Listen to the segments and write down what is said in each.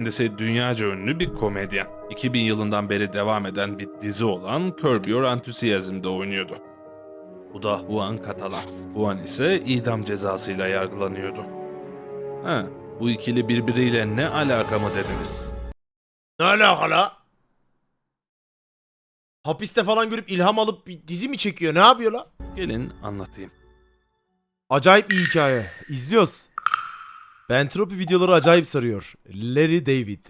Kendisi dünyaca ünlü bir komedyen. 2000 yılından beri devam eden bir dizi olan Curb Your Enthusiasm'da oynuyordu. Bu da Juan Catalan. Juan ise idam cezasıyla yargılanıyordu. Ha, bu ikili birbiriyle ne alaka mı dediniz? Ne alaka la? Hapiste falan görüp ilham alıp bir dizi mi çekiyor? Ne yapıyor la? Gelin anlatayım. Acayip bir hikaye. İzliyoruz. Bentropi videoları acayip sarıyor. Larry David.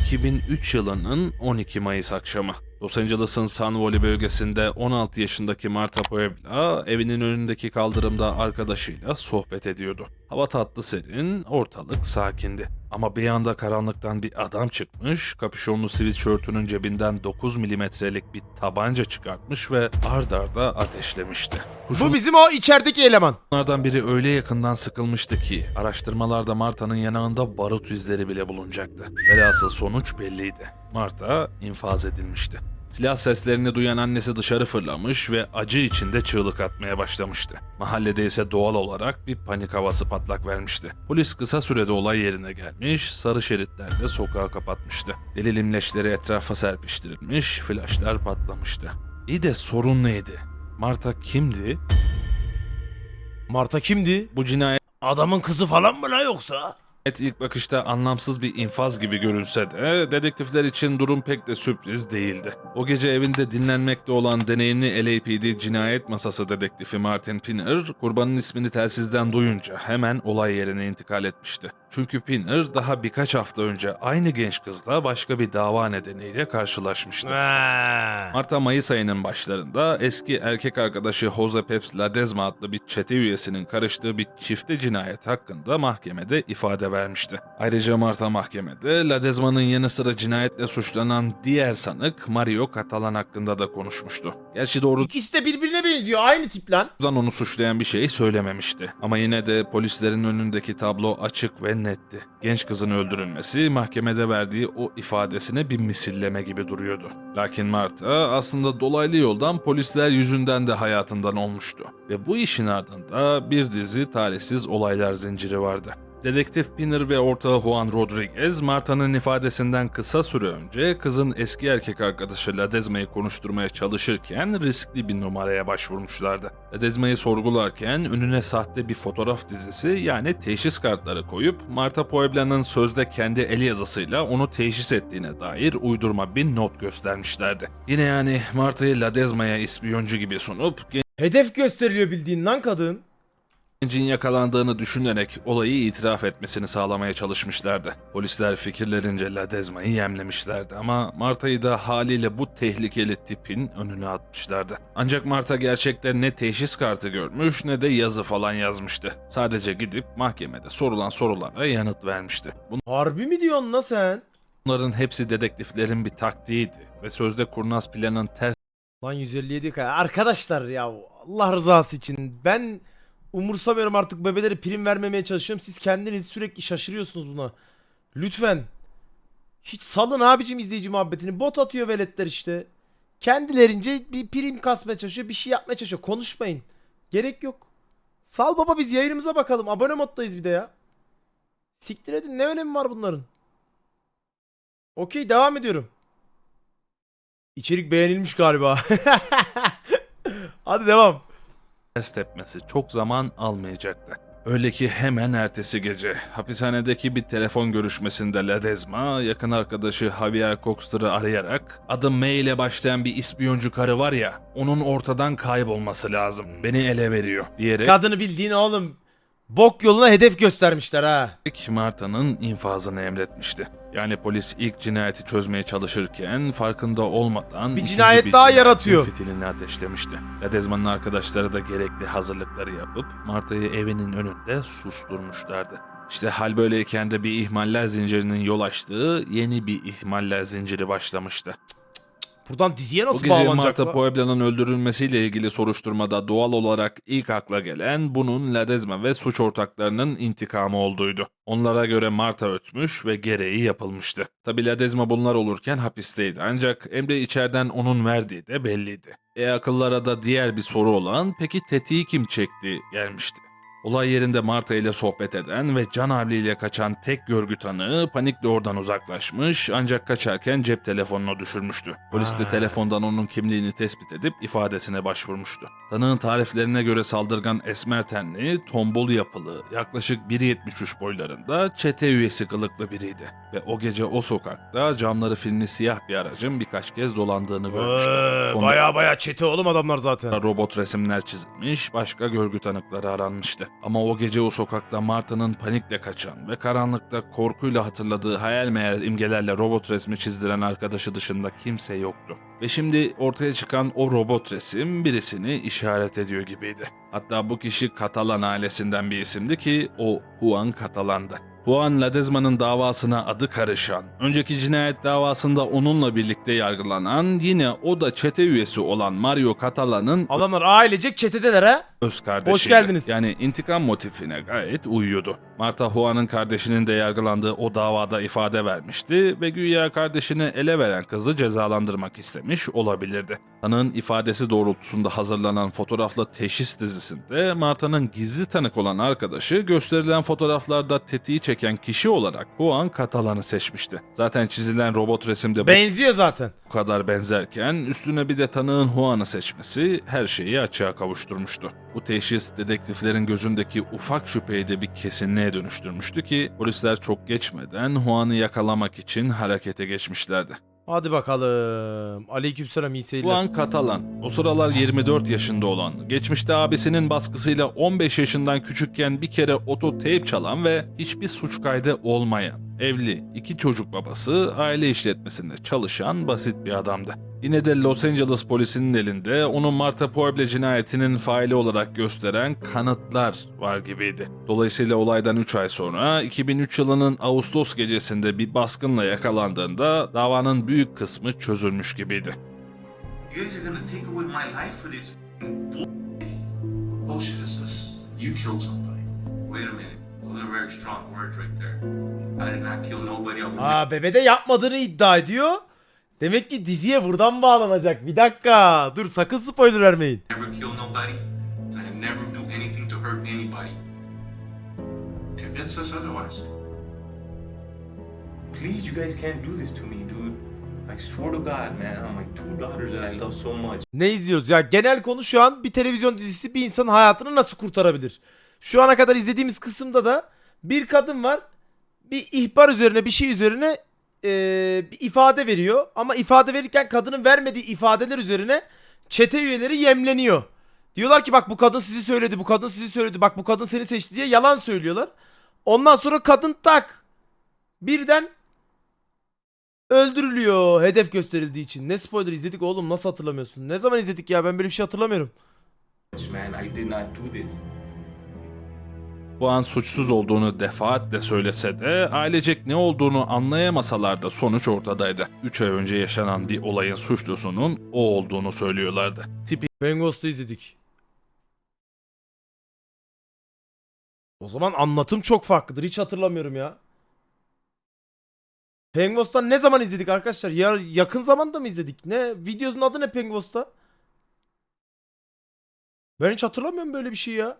2003 yılının 12 Mayıs akşamı. Los Angeles'ın Sun Valley bölgesinde 16 yaşındaki Marta Puebla evinin önündeki kaldırımda arkadaşıyla sohbet ediyordu. Hava tatlı serin, ortalık sakindi. Ama bir anda karanlıktan bir adam çıkmış, kapüşonlu sweatshirtünün cebinden 9 milimetrelik bir tabanca çıkartmış ve ard arda ateşlemişti. Bu bizim o içerideki eleman. Bunlardan biri öyle yakından sıkılmıştı ki araştırmalarda Marta'nın yanağında barut izleri bile bulunacaktı. Velhasıl sonuç belliydi. Marta infaz edilmişti. Silah seslerini duyan annesi dışarı fırlamış ve acı içinde çığlık atmaya başlamıştı. Mahallede ise doğal olarak bir panik havası patlak vermişti. Polis kısa sürede olay yerine gelmiş, sarı şeritlerle sokağı kapatmıştı. Delil imleçleri etrafa serpiştirilmiş, flaşlar patlamıştı. İyi de sorun neydi? Marta kimdi? Marta kimdi? Bu cinayet Adamın kızı falan mı la yoksa? Evet ilk bakışta anlamsız bir infaz gibi görünse de dedektifler için durum pek de sürpriz değildi. O gece evinde dinlenmekte olan deneyimli LAPD cinayet masası dedektifi Martin Pinner kurbanın ismini telsizden duyunca hemen olay yerine intikal etmişti. Çünkü Pinner daha birkaç hafta önce aynı genç kızla başka bir dava nedeniyle karşılaşmıştı. Marta Mayıs ayının başlarında eski erkek arkadaşı Jose Peps Ledesma adlı bir çete üyesinin karıştığı bir çifte cinayet hakkında mahkemede ifade vermişti. Ayrıca Marta mahkemede Ledesma'nın yanı sıra cinayetle suçlanan diğer sanık Mario Catalan hakkında da konuşmuştu. Gerçi doğrudan İkisi de birbirine benziyor. Aynı tip lan. onu suçlayan bir şey söylememişti. Ama yine de polislerin önündeki tablo açık ve netti. Genç kızın öldürülmesi mahkemede verdiği o ifadesine bir misilleme gibi duruyordu. Lakin Marta aslında dolaylı yoldan polisler yüzünden de hayatından olmuştu. Ve bu işin ardında bir dizi talihsiz olaylar zinciri vardı. Dedektif Pinner ve ortağı Juan Rodriguez, Marta'nın ifadesinden kısa süre önce kızın eski erkek arkadaşı Ledesma'yı konuşturmaya çalışırken riskli bir numaraya başvurmuşlardı. Ledesma'yı sorgularken önüne sahte bir fotoğraf dizisi yani teşhis kartları koyup Marta Puebla'nın sözde kendi el yazısıyla onu teşhis ettiğine dair uydurma bir not göstermişlerdi. Yine yani Marta'yı Ledesma'ya ispiyoncu gibi sunup Hedef gösteriliyor bildiğin lan kadın. Gencin yakalandığını düşünerek olayı itiraf etmesini sağlamaya çalışmışlardı. Polisler fikirlerince Ledesma'yı yemlemişlerdi ama Marta'yı da haliyle bu tehlikeli tipin önüne atmışlardı. Ancak Marta gerçekte ne teşhis kartı görmüş ne de yazı falan yazmıştı. Sadece gidip mahkemede sorulan sorulara yanıt vermişti. Harbi mi diyorsun la sen? Bunların hepsi dedektiflerin bir taktiğiydi ve sözde kurnaz planın ters Lan 157 kaya. Arkadaşlar ya Allah rızası için ben umursamıyorum artık bebeleri prim vermemeye çalışıyorum. Siz kendiniz sürekli şaşırıyorsunuz buna. Lütfen. Hiç salın abicim izleyici muhabbetini. Bot atıyor veletler işte. Kendilerince bir prim kasmaya çalışıyor. Bir şey yapmaya çalışıyor. Konuşmayın. Gerek yok. Sal baba biz yayınımıza bakalım. Abone moddayız bir de ya. Siktir edin ne önemi var bunların? Okey devam ediyorum. İçerik beğenilmiş galiba. Hadi devam. Ters tepmesi çok zaman almayacaktı. Öyle ki hemen ertesi gece hapishanedeki bir telefon görüşmesinde Ledesma yakın arkadaşı Javier Coxter'ı arayarak adı M ile başlayan bir ispiyoncu karı var ya onun ortadan kaybolması lazım. Beni ele veriyor diyerek Kadını bildiğin oğlum bok yoluna hedef göstermişler ha. Marta'nın infazını emretmişti. Yani polis ilk cinayeti çözmeye çalışırken farkında olmadan Bir ikinci cinayet daha cinayetin yaratıyor. Fitilini ateşlemişti. Ledesma'nın arkadaşları da gerekli hazırlıkları yapıp Marta'yı evinin önünde susturmuşlardı. İşte hal böyleyken de bir ihmaller zincirinin yol açtığı yeni bir ihmaller zinciri başlamıştı. Buradan diziye O nasıl gece bağlanacak Marta la? Puebla'nın öldürülmesiyle ilgili soruşturmada doğal olarak ilk akla gelen bunun Ledesma ve suç ortaklarının intikamı olduğuydu. Onlara göre Marta ötmüş ve gereği yapılmıştı. Tabi Ledesma bunlar olurken hapisteydi ancak emri içeriden onun verdiği de belliydi. E akıllara da diğer bir soru olan peki tetiği kim çekti gelmişti. Olay yerinde Marta ile sohbet eden ve can havliyle kaçan tek görgü tanığı panikle oradan uzaklaşmış ancak kaçarken cep telefonunu düşürmüştü. Polis de telefondan onun kimliğini tespit edip ifadesine başvurmuştu. Tanığın tariflerine göre saldırgan esmer tenli, tombul yapılı, yaklaşık 1.73 boylarında çete üyesi kılıklı biriydi. Ve o gece o sokakta camları filmli siyah bir aracın birkaç kez dolandığını görmüşler. Sonra- Baya baya çete oğlum adamlar zaten. Robot resimler çizilmiş, başka görgü tanıkları aranmıştı. Ama o gece o sokakta Marta'nın panikle kaçan ve karanlıkta korkuyla hatırladığı hayal meyal imgelerle robot resmi çizdiren arkadaşı dışında kimse yoktu. Ve şimdi ortaya çıkan o robot resim birisini işaret ediyor gibiydi. Hatta bu kişi Katalan ailesinden bir isimdi ki o Juan Catalan'dı. Juan Ledesma'nın davasına adı karışan, önceki cinayet davasında onunla birlikte yargılanan, yine o da çete üyesi olan Mario Catalan'ın Adamlar ailecek çetedeler ha. öz kardeşiydi. Hoş geldiniz. Yani intikam motifine gayet uyuyordu. Marta Juan'ın kardeşinin de yargılandığı o davada ifade vermişti ve güya kardeşini ele veren kızı cezalandırmak istemiş olabilirdi. Tanığın ifadesi doğrultusunda hazırlanan fotoğrafla teşhis dizisinde Marta'nın gizli tanık olan arkadaşı gösterilen fotoğraflarda tetiği çeken kişi olarak Juan Catalan'ı seçmişti. Zaten çizilen robot resimde Benziyor zaten. bu kadar benzerken üstüne bir de tanığın Juan'ı seçmesi her şeyi açığa kavuşturmuştu. Bu teşhis dedektiflerin gözündeki ufak şüpheyi de bir kesinliğe dönüştürmüştü ki polisler çok geçmeden Juan'ı yakalamak için harekete geçmişlerdi. Hadi bakalım. Aleykümselam seyirler. Juan Catalan, o sıralar 24 yaşında olan, geçmişte abisinin baskısıyla 15 yaşından küçükken bir kere ototeyp çalan ve hiçbir suç kaydı olmayan, evli, iki çocuk babası, aile işletmesinde çalışan basit bir adamdı. Yine de Los Angeles polisinin elinde onu Marta Pueble cinayetinin faili olarak gösteren kanıtlar var gibiydi. Dolayısıyla olaydan 3 ay sonra 2003 yılının Ağustos gecesinde bir baskınla yakalandığında davanın büyük kısmı çözülmüş gibiydi. You Aa bebede yapmadığını iddia ediyor. Demek ki diziye buradan bağlanacak. Bir dakika. Dur sakın spoiler vermeyin. Please, you guys can't do this to me, dude. I swear to God, man, I'm like two daughters that I love so much. Ne izliyoruz ya? Genel konu şu an bir televizyon dizisi bir insanın hayatını nasıl kurtarabilir? Şu ana kadar izlediğimiz kısımda da bir kadın var. Bir ihbar üzerine bir şey üzerine eee, bir ifade veriyor. Ama ifade verirken kadının vermediği ifadeler üzerine çete üyeleri yemleniyor. Diyorlar ki bak bu kadın sizi söyledi, bu kadın sizi söyledi, bak bu kadın seni seçti diye yalan söylüyorlar. Ondan sonra kadın tak birden öldürülüyor hedef gösterildiği için. Ne spoiler izledik oğlum nasıl hatırlamıyorsun? Ne zaman izledik ya ben böyle bir şey hatırlamıyorum. Man, I did not do this. An suçsuz olduğunu defaatle söylese de ailecek ne olduğunu anlayamasalar da sonuç ortadaydı. 3 ay önce yaşanan bir olayın suçlusunun o olduğunu söylüyorlardı. Tipi Ben Ghost'u izledik. O zaman anlatım çok farklıdır. Hiç hatırlamıyorum ya. Pengos'tan ne zaman izledik arkadaşlar? Ya yakın zamanda mı izledik? Ne? Videonun adı ne Pengos'ta? Ben hiç hatırlamıyorum böyle bir şey ya.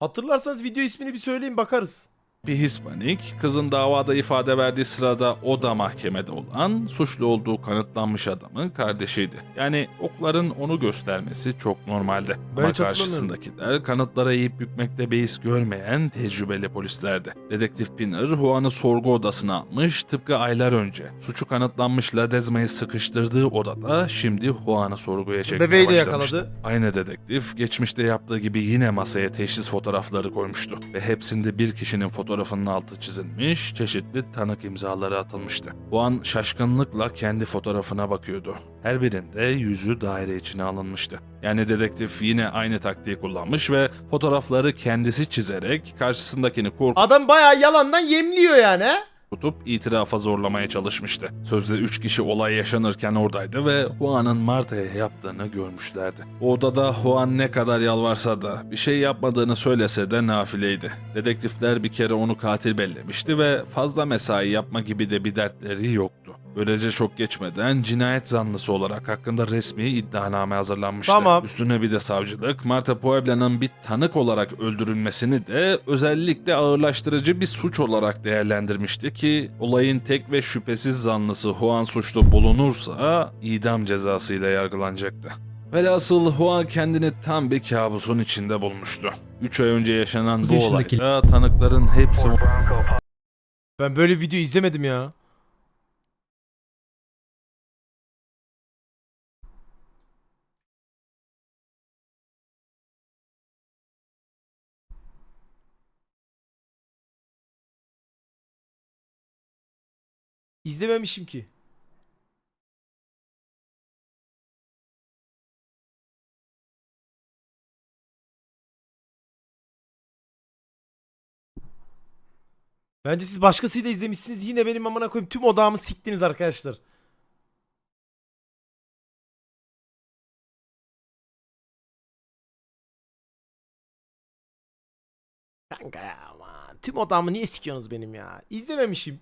Hatırlarsanız video ismini bir söyleyin bakarız. Bir Hispanik, kızın davada ifade verdiği sırada o da mahkemede olan, suçlu olduğu kanıtlanmış adamın kardeşiydi. Yani okların onu göstermesi çok normaldi. Ben Ama karşısındakiler kanıtlara eğip bükmekte beis görmeyen tecrübeli polislerdi. Dedektif Pinner, Juan'ı sorgu odasına almış, tıpkı aylar önce. Suçu kanıtlanmış Ledesma'yı sıkıştırdığı odada şimdi Juan'ı sorguya çekmeye Bebeği de başlamıştı. yakaladı. Aynı dedektif geçmişte yaptığı gibi yine masaya teşhis fotoğrafları koymuştu ve hepsinde bir kişinin fotoğrafının altı çizilmiş, çeşitli tanık imzaları atılmıştı. Bu an şaşkınlıkla kendi fotoğrafına bakıyordu. Her birinde yüzü daire içine alınmıştı. Yani dedektif yine aynı taktiği kullanmış ve fotoğrafları kendisi çizerek karşısındakini kork Adam bayağı yalandan yemliyor yani? Tutup itirafa zorlamaya çalışmıştı. Sözde 3 kişi olay yaşanırken oradaydı ve Juan'ın Marta'ya yaptığını görmüşlerdi. O odada Juan ne kadar yalvarsa da bir şey yapmadığını söylese de nafileydi. Dedektifler bir kere onu katil bellemişti ve fazla mesai yapma gibi de bir dertleri yoktu. Böylece çok geçmeden cinayet zanlısı olarak hakkında resmi iddianame hazırlanmıştı. Tamam. Üstüne bir de savcılık Marta Puebla'nın bir tanık olarak öldürülmesini de özellikle ağırlaştırıcı bir suç olarak değerlendirmişti ki olayın tek ve şüphesiz zanlısı Juan suçlu bulunursa idam cezasıyla yargılanacaktı. Velhasıl Juan kendini tam bir kabusun içinde bulmuştu. 3 ay önce yaşanan bu olayda tanıkların hepsi Ben böyle video izlemedim ya. İzlememişim ki. Bence siz başkasıyla izlemişsiniz. Yine benim amına koyayım tüm odağımı siktiniz arkadaşlar. Kanka ya aman. Tüm odağımı niye sikiyorsunuz benim ya? İzlememişim.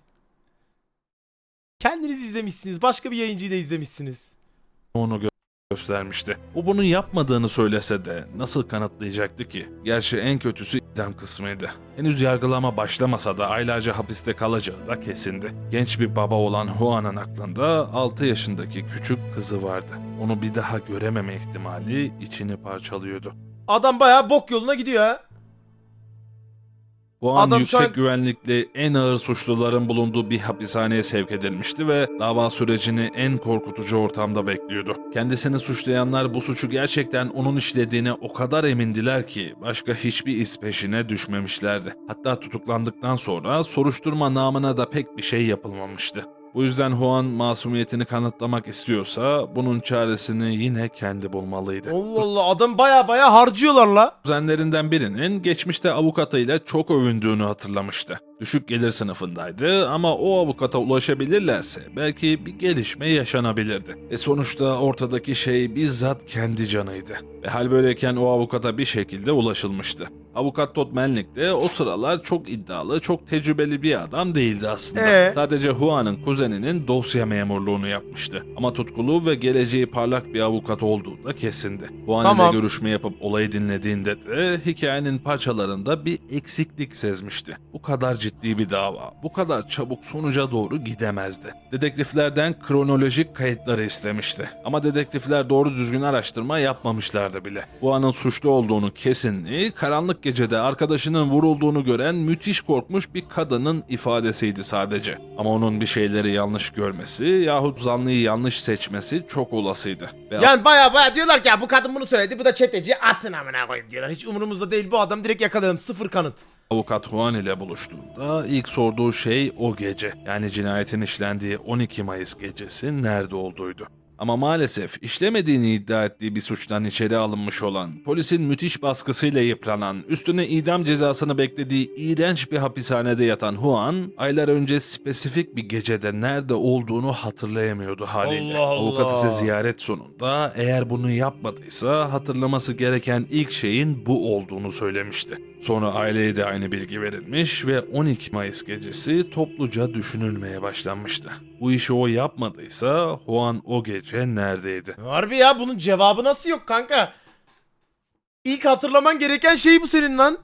Kendiniz izlemişsiniz. Başka bir yayıncıyı da izlemişsiniz. onu gö- göstermişti. O bunu yapmadığını söylese de nasıl kanıtlayacaktı ki? Gerçi en kötüsü idam kısmıydı. Henüz yargılama başlamasa da aylarca hapiste kalacağı da kesindi. Genç bir baba olan Juan'ın aklında 6 yaşındaki küçük kızı vardı. Onu bir daha görememe ihtimali içini parçalıyordu. Adam bayağı bok yoluna gidiyor ha. Juan Adam şu yüksek an- güvenlikli en ağır suçluların bulunduğu bir hapishaneye sevk edilmişti ve dava sürecini en korkutucu ortamda bekliyordu. Kendisini suçlayanlar bu suçu gerçekten onun işlediğine o kadar emindiler ki başka hiçbir iz peşine düşmemişlerdi. Hatta tutuklandıktan sonra soruşturma namına da pek bir şey yapılmamıştı. Bu yüzden Juan masumiyetini kanıtlamak istiyorsa bunun çaresini yine kendi bulmalıydı. Allah Allah adam bayağı bayağı harcıyorlar la. Kuzenlerinden birinin geçmişte avukatıyla çok övündüğünü hatırlamıştı. Düşük gelir sınıfındaydı ama o avukata ulaşabilirlerse belki bir gelişme yaşanabilirdi. E sonuçta ortadaki şey bizzat kendi canıydı. Ve hal böyleyken o avukata bir şekilde ulaşılmıştı. Avukat Todd Melnick de o sıralar çok iddialı, çok tecrübeli bir adam değildi aslında. Ee? Sadece Juan'ın kuzeninin dosya memurluğunu yapmıştı. Ama tutkulu ve geleceği parlak bir avukat olduğu da kesindi. Juan Tamam. ile görüşme yapıp olayı dinlediğinde de hikayenin parçalarında bir eksiklik sezmişti. Bu kadar ciddi bir dava, bu kadar çabuk sonuca doğru gidemezdi. Dedektiflerden kronolojik kayıtları istemişti. Ama dedektifler doğru düzgün araştırma yapmamışlardı bile. Juan'ın suçlu olduğunu kesinliği karanlık gecede arkadaşının vurulduğunu gören müthiş korkmuş bir kadının ifadesiydi sadece. Ama onun bir şeyleri yanlış görmesi yahut zanlıyı yanlış seçmesi çok olasıydı. Ve Yani bayağı bayağı diyorlar ki ya bu kadın bunu söyledi bu da çeteci atın amına koyayım diyorlar. Hiç umurumuzda değil bu adam direkt yakalayalım sıfır kanıt. Avukat Juan ile buluştuğunda ilk sorduğu şey o gece. Yani cinayetin işlendiği 12 Mayıs gecesi nerede olduğuydu. Ama maalesef işlemediğini iddia ettiği bir suçtan içeri alınmış olan, polisin müthiş baskısıyla yıpranan, üstüne idam cezasını beklediği iğrenç bir hapishanede yatan Juan, aylar önce spesifik bir gecede nerede olduğunu hatırlayamıyordu haliyle. Allah Allah. Avukat ise ziyaret sonunda eğer bunu yapmadıysa hatırlaması gereken ilk şeyin bu olduğunu söylemişti. Sonra aileye de aynı bilgi verilmiş ve 12 Mayıs gecesi topluca düşünülmeye başlanmıştı. Bu işi o yapmadıysa Juan o gece neredeydi? Harbi ya bunun cevabı nasıl yok kanka? İlk hatırlaman gereken şey bu senin lan.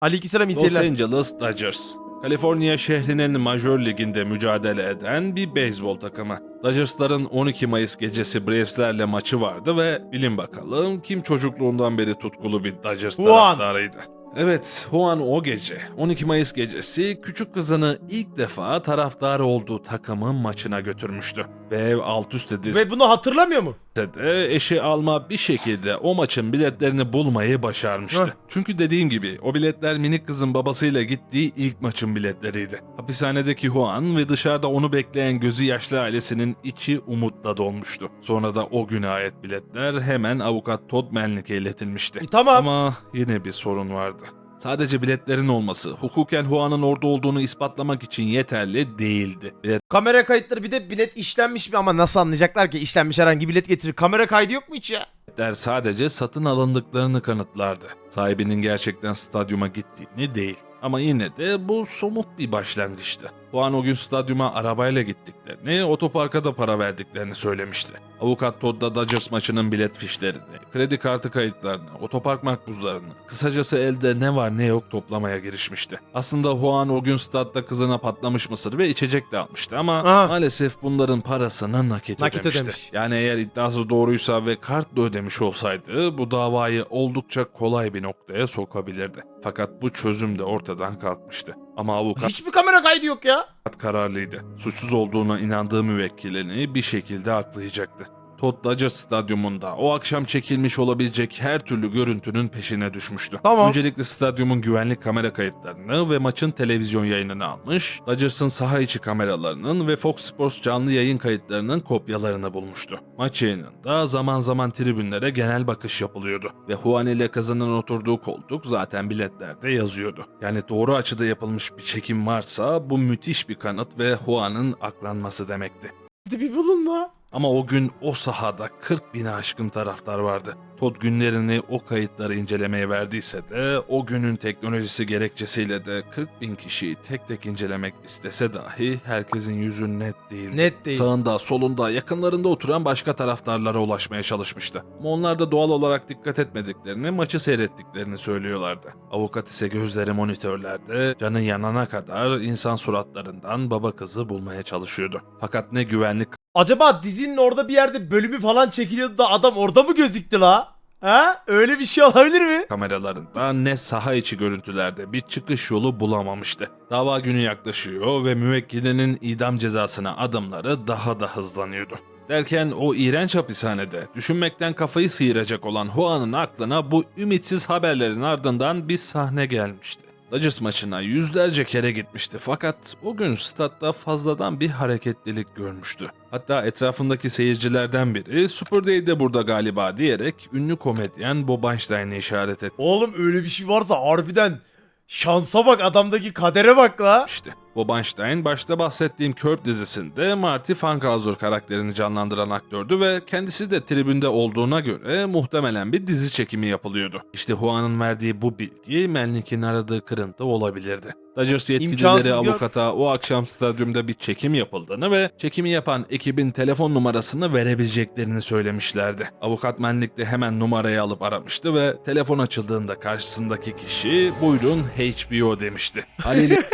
Aleykümselam Los. Angeles Dodgers. Kaliforniya şehrinin Majör Ligi'nde mücadele eden bir beyzbol takımı. Dodgers'ların 12 Mayıs gecesi Braves'lerle maçı vardı ve bilin bakalım kim çocukluğundan beri tutkulu bir Dodgers Juan. taraftarıydı. Evet, Juan o gece, 12 Mayıs gecesi küçük kızını ilk defa taraftar olduğu takımın maçına götürmüştü. Ve ev alt üst edilse Ve bunu hatırlamıyor mu? de eşi Alma bir şekilde o maçın biletlerini bulmayı başarmıştı. Heh. Çünkü dediğim gibi o biletler minik kızın babasıyla gittiği ilk maçın biletleriydi. Hapishanedeki Juan ve dışarıda onu bekleyen gözü yaşlı ailesinin içi umutla dolmuştu. Sonra da o güne ait biletler hemen avukat Todd Melnick'e iletilmişti. E, tamam. Ama yine bir sorun vardı. Sadece biletlerin olması, hukuken Huan'ın orada olduğunu ispatlamak için yeterli değildi. Kamera kayıtları bir de bilet işlenmiş mi ama nasıl anlayacaklar ki işlenmiş herhangi bilet getirir. Kamera kaydı yok mu hiç ya? Biletler sadece satın alındıklarını kanıtlardı. Sahibinin gerçekten stadyuma gittiğini değil. Ama yine de bu somut bir başlangıçtı. Huan o gün stadyuma arabayla gittiklerini, otoparka da para verdiklerini söylemişti. Avukat Todd da Dodgers maçının bilet fişlerini, kredi kartı kayıtlarını, otopark makbuzlarını, kısacası elde ne var ne yok toplamaya girişmişti. Aslında Huan o gün statta kızına patlamış mısır ve içecek de almıştı ama Aha. maalesef bunların parasını nakit, Nakit ödemişti. ödemiş. Yani eğer iddiası doğruysa ve kartla ödemiş olsaydı bu davayı oldukça kolay bir noktaya sokabilirdi. Fakat bu çözüm de ortadan kalkmıştı. Ama avukat Hiçbir kamera kaydı yok ya. kararlıydı. Suçsuz olduğuna inandığı müvekkilini bir şekilde aklayacaktı. Todd Dodgers stadyumunda o akşam çekilmiş olabilecek her türlü görüntünün peşine düşmüştü. Tamam. Öncelikle stadyumun güvenlik kamera kayıtlarını ve maçın televizyon yayınını almış, Dodgers'ın saha içi kameralarının ve Fox Sports canlı yayın kayıtlarının kopyalarını bulmuştu. Maç yayınında zaman zaman tribünlere genel bakış yapılıyordu ve Juan ile kızının oturduğu koltuk zaten biletlerde yazıyordu. Yani doğru açıda yapılmış bir çekim varsa bu müthiş bir kanıt ve Juan'ın aklanması demekti. Bir bulun la. Ama o gün o sahada 40 bine aşkın taraftar vardı. Todd günlerini o kayıtları incelemeye verdiyse de o günün teknolojisi gerekçesiyle de 40 bin kişiyi tek tek incelemek istese dahi herkesin yüzü net değildi. Net değil. Sağında, solunda, yakınlarında oturan başka taraftarlara ulaşmaya çalışmıştı. Ama onlar da doğal olarak dikkat etmediklerini, maçı seyrettiklerini söylüyorlardı. Avukat ise gözleri monitörlerde, canı yanana kadar insan suratlarından baba kızı bulmaya çalışıyordu. Fakat ne güvenlik Acaba dizinin orada bir yerde bölümü falan çekiliyordu da adam orada mı gözüktü la? Ha? Öyle bir şey olabilir mi? kameralarında ne saha içi görüntülerde bir çıkış yolu bulamamıştı. Dava günü yaklaşıyor ve müvekkilinin idam cezasına adımları daha da hızlanıyordu. Derken o iğrenç hapishanede düşünmekten kafayı sıyıracak olan Juan'ın aklına bu ümitsiz haberlerin ardından bir sahne gelmişti. Dodgers maçına yüzlerce kere gitmişti fakat o gün statta fazladan bir hareketlilik görmüştü. Hatta etrafındaki seyircilerden biri Super Day de burada galiba diyerek ünlü komedyen Bob Einstein'ı işaret etti. Oğlum öyle bir şey varsa harbiden şansa bak adamdaki kadere bak la. İşte Bob Einstein başta bahsettiğim Curb dizisinde Marty Funkhauser karakterini canlandıran aktördü ve kendisi de tribünde olduğuna göre muhtemelen bir dizi çekimi yapılıyordu. İşte Juan'ın verdiği bu bilgi Melnick'in aradığı kırıntı olabilirdi. Dodgers yetkilileri avukata o akşam stadyumda bir çekim yapıldığını ve çekimi yapan ekibin telefon numarasını verebileceklerini söylemişlerdi. Avukat Melnick de hemen numarayı alıp aramıştı ve telefon açıldığında karşısındaki kişi buyurun HBO demişti. Haliyle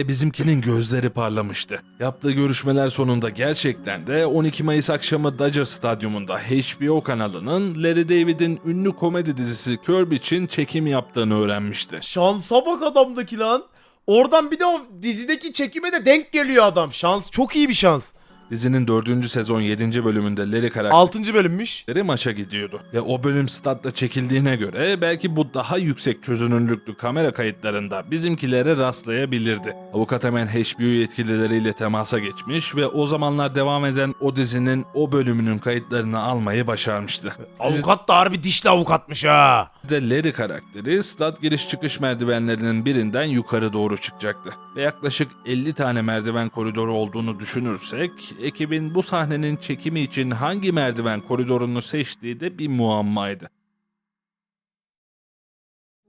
Bizimkinin gözleri parlamıştı. Yaptığı görüşmeler sonunda gerçekten de 12 Mayıs akşamı Dodger Stadyumunda HBO kanalının Larry David'in ünlü komedi dizisi Curb için çekim yaptığını öğrenmişti. Şansa bak adamdaki lan. Oradan bir de o dizideki çekime de denk geliyor adam. Şans çok iyi bir şans. Dizinin 4. sezon 7. bölümünde Larry karakteri 6. bölümmüş. maça gidiyordu. Ve o bölüm statta çekildiğine göre belki bu daha yüksek çözünürlüklü kamera kayıtlarında bizimkilere rastlayabilirdi. Avukat hemen HBO yetkilileriyle temasa geçmiş ve o zamanlar devam eden o dizinin o bölümünün kayıtlarını almayı başarmıştı. Avukat da harbi dişli avukatmış ha. Dizide Larry karakteri stat giriş çıkış merdivenlerinin birinden yukarı doğru çıkacaktı. Ve yaklaşık 50 tane merdiven koridoru olduğunu düşünürsek ekibin bu sahnenin çekimi için hangi merdiven koridorunu seçtiği de bir muammaydı.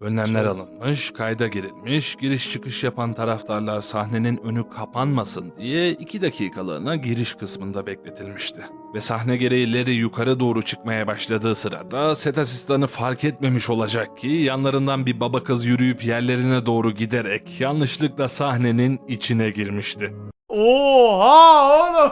Önlemler alınmış, kayda girilmiş, giriş çıkış yapan taraftarlar sahnenin önü kapanmasın diye 2 dakikalığına giriş kısmında bekletilmişti. Ve sahne gereği Larry yukarı doğru çıkmaya başladığı sırada set asistanı fark etmemiş olacak ki yanlarından bir baba kız yürüyüp yerlerine doğru giderek yanlışlıkla sahnenin içine girmişti. Oha oğlum.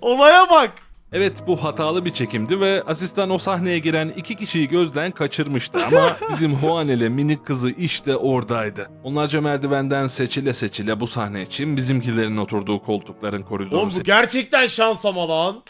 Olaya bak. Evet bu hatalı bir çekimdi ve asistan o sahneye giren iki kişiyi gözden kaçırmıştı ama bizim Juan ile minik kızı işte oradaydı. Onlarca merdivenden seçile seçile bu sahne için bizimkilerin oturduğu koltukların koridoru Oğlum bu gerçekten şans ama lan.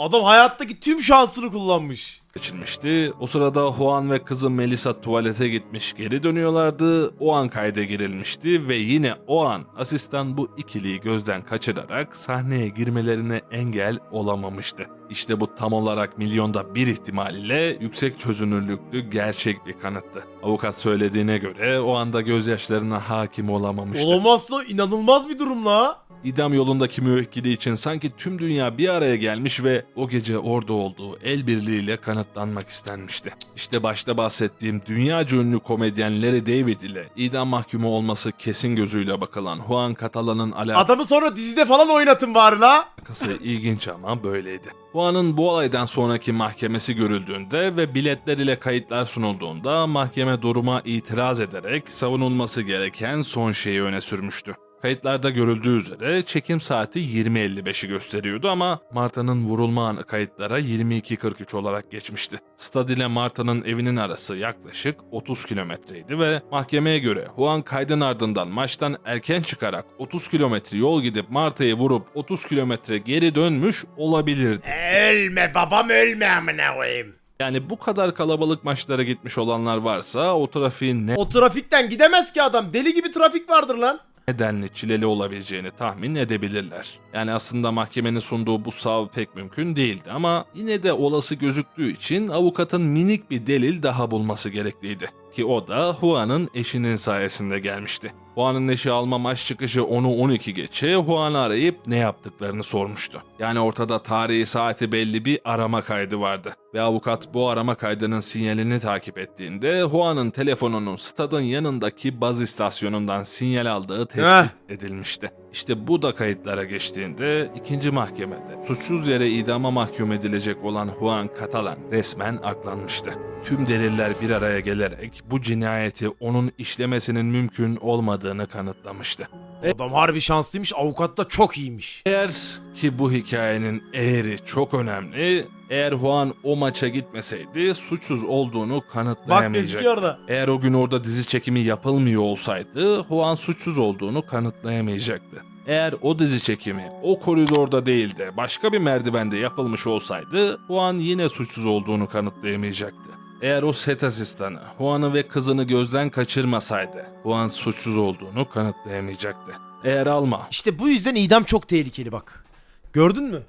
Adam hayattaki tüm şansını kullanmış. geçilmişti. O sırada Juan ve kızı Melissa tuvalete gitmiş geri dönüyorlardı. O an kayda girilmişti ve yine o an asistan bu ikiliyi gözden kaçırarak sahneye girmelerine engel olamamıştı. İşte bu tam olarak milyonda bir ihtimal ile yüksek çözünürlüklü gerçek bir kanıttı. Avukat söylediğine göre o anda gözyaşlarına hakim olamamıştı. Olamazsa inanılmaz bir durum la. İdam yolundaki müvekkili için sanki tüm dünya bir araya gelmiş ve o gece orada olduğu el birliğiyle kanıtlanmak istenmişti. İşte başta bahsettiğim dünya ünlü komedyen Larry David ile idam mahkumu olması kesin gözüyle bakılan Juan Catalan'ın Adamı sonra dizide falan oynatın bari la. alakası ilginç ama böyleydi. Juan'ın bu olaydan sonraki mahkemesi görüldüğünde ve biletler ile kayıtlar sunulduğunda mahkeme duruma itiraz ederek savunulması gereken son şeyi öne sürmüştü. Kayıtlarda görüldüğü üzere çekim saati 20.55'i gösteriyordu ama Marta'nın vurulma anı kayıtlara 22.43 olarak geçmişti. Stad ile Marta'nın evinin arası yaklaşık 30 kilometreydi ve mahkemeye göre Juan kaydın ardından maçtan erken çıkarak 30 kilometre yol gidip Marta'yı vurup 30 kilometre geri dönmüş olabilirdi. Ölme babam ölme amına koyayım. Yani bu kadar kalabalık maçlara gitmiş olanlar varsa o trafiğin ne O trafikten gidemez ki adam. Deli gibi trafik vardır lan. Nedenli çileli olabileceğini tahmin edebilirler. Yani aslında mahkemenin sunduğu bu sav pek mümkün değildi ama yine de olası gözüktüğü için avukatın minik bir delil daha bulması gerekliydi. Ki o da Juan'ın eşinin sayesinde gelmişti. Juan'ın eşi alma maç çıkışı 10'u 12 geçe Juan'ı arayıp ne yaptıklarını sormuştu. Yani ortada tarihi saati belli bir arama kaydı vardı. Ve avukat bu arama kaydının sinyalini takip ettiğinde Juan'ın telefonunun stadın yanındaki baz istasyonundan sinyal aldığı tespit edilmişti. İşte bu da kayıtlara geçtiğinde ikinci mahkemede suçsuz yere idama mahkum edilecek olan Juan Catalan resmen aklanmıştı. Tüm deliller bir araya gelerek bu cinayeti onun işlemesinin mümkün olmadığını kanıtlamıştı. Adam harbi şanslıymış. Avukat da çok iyiymiş. Eğer ki bu hikayenin eğri çok önemli, eğer Juan o maça gitmeseydi suçsuz olduğunu Bak kanıtlayamayacak. gözüküyor da. Eğer o gün orada dizi çekimi yapılmıyor olsaydı Juan suçsuz olduğunu kanıtlayamayacaktı. Eğer o dizi çekimi o koridorda değil de başka bir merdivende yapılmış olsaydı Juan yine suçsuz olduğunu kanıtlayamayacaktı. Eğer o set asistanı Juan'ı ve kızını gözden kaçırmasaydı Juan suçsuz olduğunu kanıtlayamayacaktı. Eğer Alma İşte bu yüzden idam çok tehlikeli bak. Gördün mü?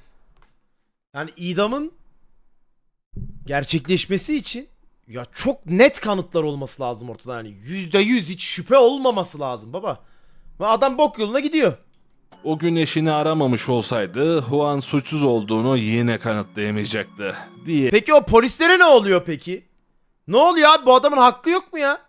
Yani idamın gerçekleşmesi için ya çok net kanıtlar olması lazım ortada. Yani yüzde yüz hiç şüphe olmaması lazım baba. Adam bok yoluna gidiyor. o gün eşini aramamış olsaydı Juan suçsuz olduğunu yine kanıtlayamayacaktı diye Peki o polislere ne oluyor peki? Ne oluyor abi bu adamın hakkı yok mu ya?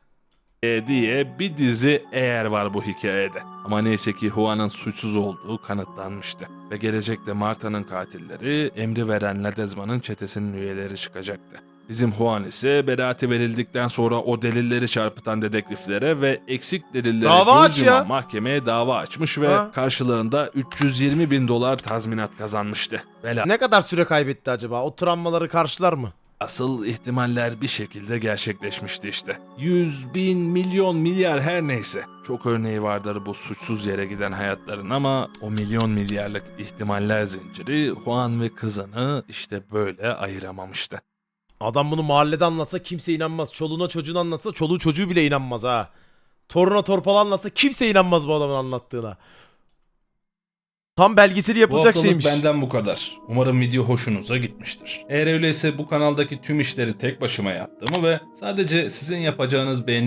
E diye bir dizi eğer var bu hikayede. Ama neyse ki Juan'ın suçsuz olduğu kanıtlanmıştı. Ve gelecekte Marta'nın katilleri emri veren Ledesma'nın çetesinin üyeleri çıkacaktı. Bizim Juan ise beraati verildikten sonra o delilleri çarpıtan dedektiflere ve eksik delillere Dava göz yuman mahkemeye dava açmış ve Ha. karşılığında 320 bin dolar tazminat kazanmıştı. Velhasıl Ne kadar süre kaybetti acaba? O travmaları karşılar mı? Asıl ihtimaller bir şekilde gerçekleşmişti işte. Yüz, bin, milyon, milyar her neyse. Çok örneği vardır bu suçsuz yere giden hayatların ama o milyon milyarlık ihtimaller zinciri Juan ve kızını işte böyle ayıramamıştı. Adam bunu mahallede anlatsa kimse inanmaz. Çoluğuna çocuğuna anlatsa çoluğu çocuğu bile inanmaz ha. Toruna torpala anlatsa kimse inanmaz bu adamın anlattığına. Tam belgeseli Bu yapılacak haftalık şeymiş. benden bu kadar. Umarım video hoşunuza gitmiştir. Eğer öyleyse bu kanaldaki tüm işleri tek başıma yaptığımı ve sadece sizin yapacağınız beğeni